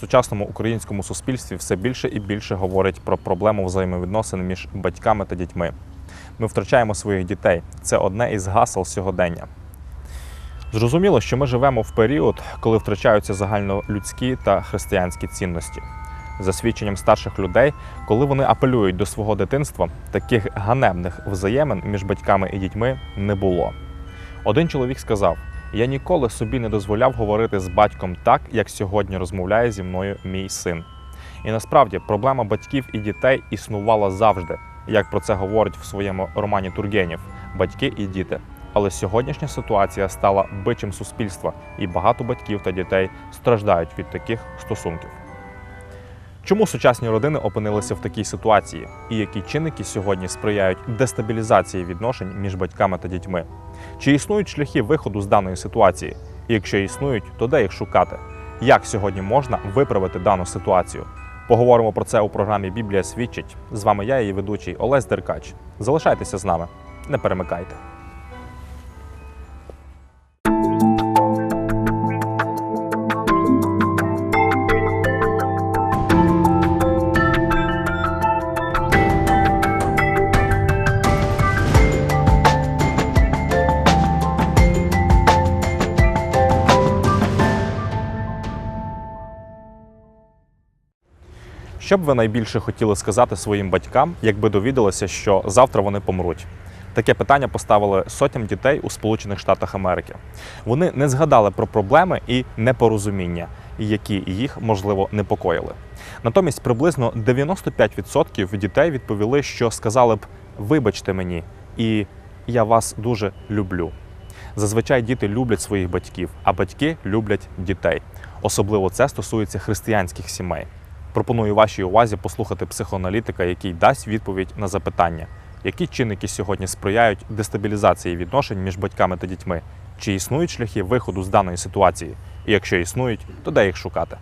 сучасному українському суспільстві все більше і більше говорить про проблему взаємовідносин між батьками та дітьми. Ми втрачаємо своїх дітей. Це одне із гасел сьогодення. Зрозуміло, що ми живемо в період, коли втрачаються загальнолюдські та християнські цінності. За свідченням старших людей, коли вони апелюють до свого дитинства, таких ганебних взаємин між батьками і дітьми не було. Один чоловік сказав: Я ніколи собі не дозволяв говорити з батьком так, як сьогодні розмовляє зі мною мій син. І насправді проблема батьків і дітей існувала завжди, як про це говорить в своєму романі Тургенєв Батьки і діти. Але сьогоднішня ситуація стала бичем суспільства, і багато батьків та дітей страждають від таких стосунків. Чому сучасні родини опинилися в такій ситуації, і які чинники сьогодні сприяють дестабілізації відношень між батьками та дітьми? Чи існують шляхи виходу з даної ситуації? І якщо існують, то де їх шукати? Як сьогодні можна виправити дану ситуацію? Поговоримо про це у програмі Біблія свідчить. З вами я, її ведучий Олесь Деркач. Залишайтеся з нами, не перемикайте. Що б ви найбільше хотіли сказати своїм батькам, якби довідалися, що завтра вони помруть? Таке питання поставили сотням дітей у Сполучених Штатах Америки. Вони не згадали про проблеми і непорозуміння, які їх можливо непокоїли. Натомість приблизно 95% дітей відповіли, що сказали б вибачте мені, і я вас дуже люблю. Зазвичай діти люблять своїх батьків, а батьки люблять дітей. Особливо це стосується християнських сімей. Пропоную вашій увазі послухати психоаналітика, який дасть відповідь на запитання, які чинники сьогодні сприяють дестабілізації відношень між батьками та дітьми, чи існують шляхи виходу з даної ситуації, і якщо існують, то де їх шукати.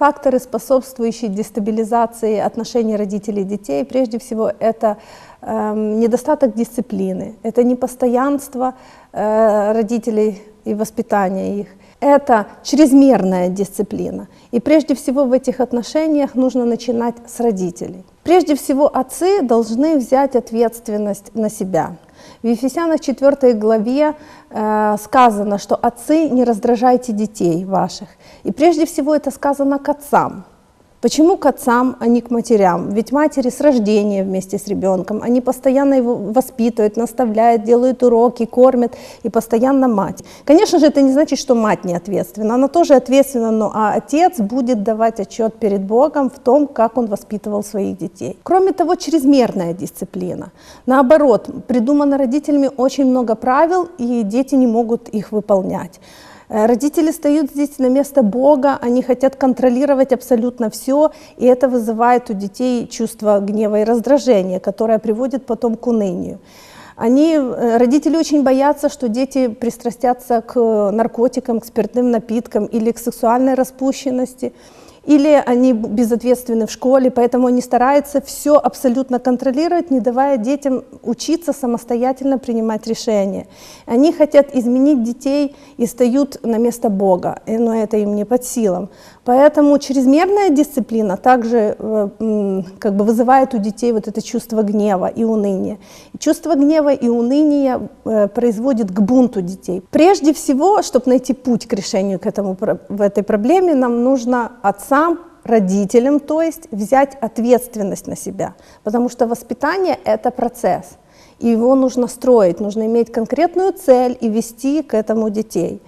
Факторы, способствующие дестабилизации отношений родителей и детей, прежде всего, это эм, недостаток дисциплины, это непостоянство э, родителей и воспитание их, это чрезмерная дисциплина. И прежде всего в этих отношениях нужно начинать с родителей. Прежде всего, отцы должны взять ответственность на себя. В Ефесянах 4 главе э, сказано, что отцы не раздражайте детей ваших. И прежде всего это сказано к отцам. Почему к отцам, а не к матерям? Ведь матери с рождения вместе с ребенком, они постоянно его воспитывают, наставляют, делают уроки, кормят, и постоянно мать. Конечно же, это не значит, что мать не ответственна, она тоже ответственна, но а отец будет давать отчет перед Богом в том, как он воспитывал своих детей. Кроме того, чрезмерная дисциплина. Наоборот, придумано родителями очень много правил, и дети не могут их выполнять. Э, Родители встают здесь на место Бога, они хотят контролировать абсолютно все, и это вызывает у детей чувство гнева и раздражения, которое приводит потом к унынию. Они, э, родители очень боятся, что дети пристрастятся к наркотикам, к спиртным напиткам или к сексуальной распущенности Или они безответственны в школе, поэтому они стараются все абсолютно контролировать, не давая детям учиться самостоятельно принимать решения. Они хотят изменить детей и встают на место Бога, и- но это им не под силам. Поэтому чрезмерная дисциплина также э, как бы вызывает у детей вот это чувство гнева и уныния. Чувство гнева и уныния э, производит к бунту детей. Прежде всего, чтобы найти путь к решению к этому, в этой проблеме, нам нужно отцам, родителям, то есть взять ответственность на себя. Потому что воспитание – это процесс. И его нужно строить, нужно иметь конкретную цель и вести к этому детей.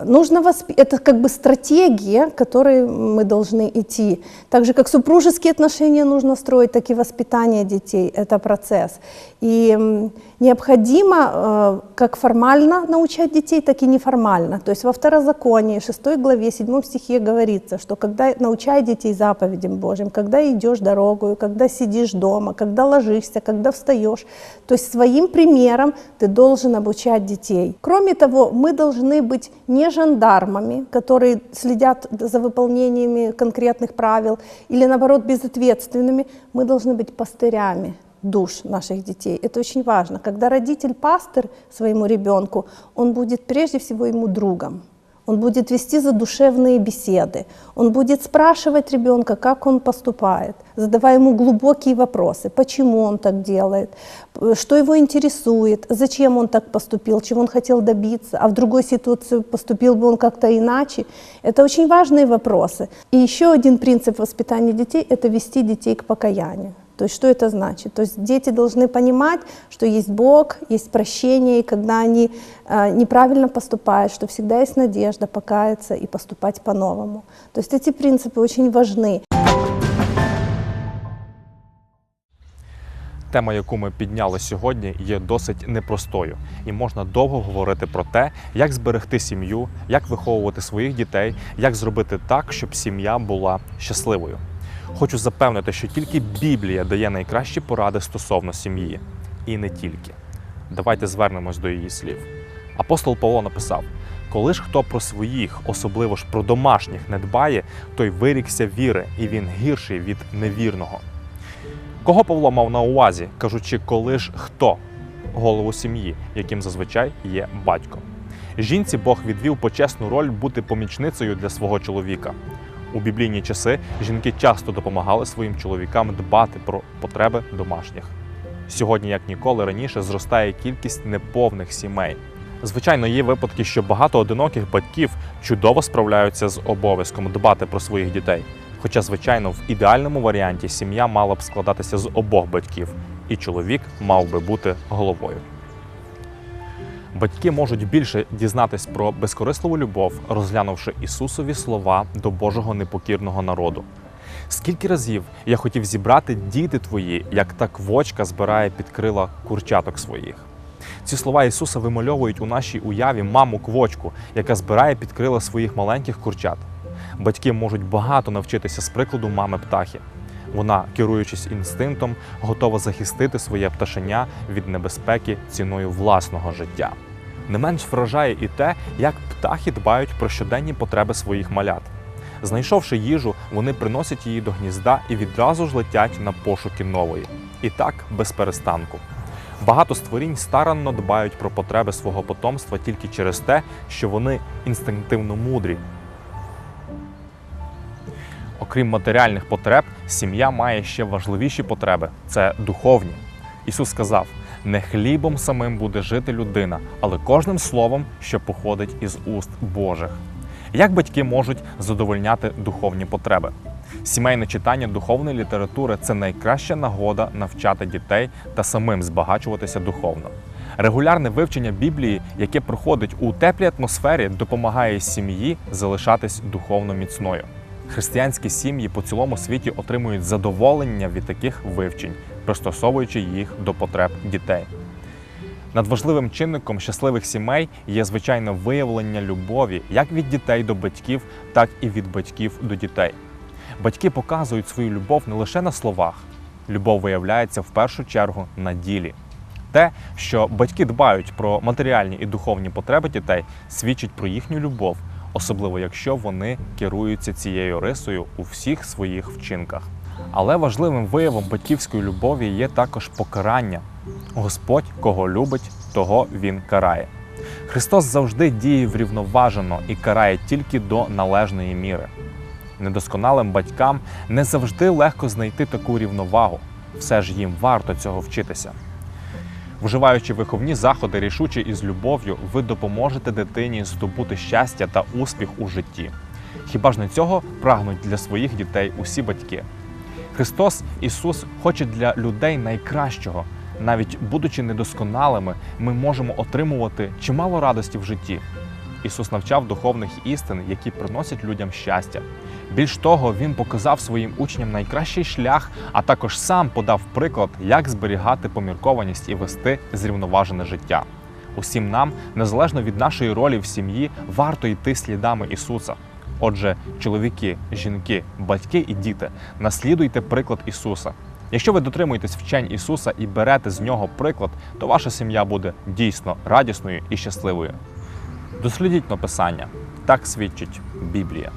Нужно восп- это как бы стратегия, которой мы должны идти. Так же, как супружеские отношения нужно строить, так и воспитание детей – это процесс. И необходимо э, как формально научать детей, так и неформально. То есть во Второзаконии, 6 главе, 7 стихе говорится, что когда научай детей заповедям Божьим, когда идешь дорогою, когда сидишь дома, когда ложишься, когда встаешь, то есть своим примером ты должен обучать детей. Кроме того, мы должны быть не жандармами, которые следят за выполнениями конкретных правил, или наоборот безответственными, мы должны быть пастырями душ наших детей. Это очень важно. Когда родитель пастырь своему ребенку, он будет прежде всего ему другом. Он будет вести задушевные беседы. Он будет спрашивать ребенка, как он поступает, задавая ему глубокие вопросы, почему он так делает, п- что его интересует, зачем он так поступил, чего он хотел добиться, а в другой ситуации поступил бы он как-то иначе. Это очень важные вопросы. И еще один принцип воспитания детей – это вести детей к покаянию. То есть что это значит? То есть дети должны понимать, что есть Бог, есть прощение, и когда они э, неправильно поступают, что всегда есть надежда покаяться и поступать по-новому. То есть эти принципы очень важны. Тема, яку ми підняли сьогодні, є досить непростою, і можна довго говорити про те, як зберегти сім'ю, як виховувати своїх дітей, як зробити так, щоб сім'я була щасливою. Хочу запевнити, що тільки Біблія дає найкращі поради стосовно сім'ї, і не тільки. Давайте звернемось до її слів. Апостол Павло написав: коли ж хто про своїх, особливо ж про домашніх, не дбає, той вирікся віри, і він гірший від невірного. Кого Павло мав на увазі, кажучи, коли ж хто голову сім'ї, яким зазвичай є батько. Жінці Бог відвів почесну роль бути помічницею для свого чоловіка. У біблійні часи жінки часто допомагали своїм чоловікам дбати про потреби домашніх. Сьогодні, як ніколи раніше, зростає кількість неповних сімей. Звичайно, є випадки, що багато одиноких батьків чудово справляються з обов'язком дбати про своїх дітей. Хоча, звичайно, в ідеальному варіанті сім'я мала б складатися з обох батьків, і чоловік мав би бути головою. Батьки можуть більше дізнатись про безкорисливу любов, розглянувши Ісусові слова до Божого непокірного народу. Скільки разів я хотів зібрати діти твої, як та квочка збирає під крила курчаток своїх. Ці слова Ісуса вимальовують у нашій уяві маму квочку, яка збирає під крила своїх маленьких курчат. Батьки можуть багато навчитися з прикладу мами птахи. Вона, керуючись інстинктом, готова захистити своє пташеня від небезпеки ціною власного життя. Не менш вражає і те, як птахи дбають про щоденні потреби своїх малят. Знайшовши їжу, вони приносять її до гнізда і відразу ж летять на пошуки нової. І так без перестанку. Багато створінь старанно дбають про потреби свого потомства тільки через те, що вони інстинктивно мудрі. Окрім матеріальних потреб, сім'я має ще важливіші потреби це духовні. Ісус сказав: не хлібом самим буде жити людина, але кожним словом, що походить із уст Божих. Як батьки можуть задовольняти духовні потреби? Сімейне читання духовної літератури це найкраща нагода навчати дітей та самим збагачуватися духовно. Регулярне вивчення Біблії, яке проходить у теплій атмосфері, допомагає сім'ї залишатись духовно міцною. Християнські сім'ї по цілому світі отримують задоволення від таких вивчень, пристосовуючи їх до потреб дітей. Надважливим чинником щасливих сімей є звичайно виявлення любові як від дітей до батьків, так і від батьків до дітей. Батьки показують свою любов не лише на словах. Любов виявляється в першу чергу на ділі. Те, що батьки дбають про матеріальні і духовні потреби дітей, свідчить про їхню любов, особливо якщо вони керуються цією рисою у всіх своїх вчинках. Але важливим виявом батьківської любові є також покарання. Господь, кого любить, того він карає. Христос завжди діє врівноважено і карає тільки до належної міри. Недосконалим батькам не завжди легко знайти таку рівновагу. Все ж їм варто цього вчитися. Вживаючи виховні заходи рішуче і з любов'ю, ви допоможете дитині здобути щастя та успіх у житті. Хіба ж не цього прагнуть для своїх дітей усі батьки? Христос Ісус хоче для людей найкращого. Навіть будучи недосконалими, ми можемо отримувати чимало радості в житті. Ісус навчав духовних істин, які приносять людям щастя. Більш того, Він показав своїм учням найкращий шлях, а також сам подав приклад, як зберігати поміркованість і вести зрівноважене життя. Усім нам, незалежно від нашої ролі в сім'ї, варто йти слідами Ісуса. Отже, чоловіки, жінки, батьки і діти, наслідуйте приклад Ісуса. Якщо ви дотримуєтесь вчень Ісуса і берете з нього приклад, то ваша сім'я буде дійсно радісною і щасливою. Дослідіть написання. Так свідчить Біблія.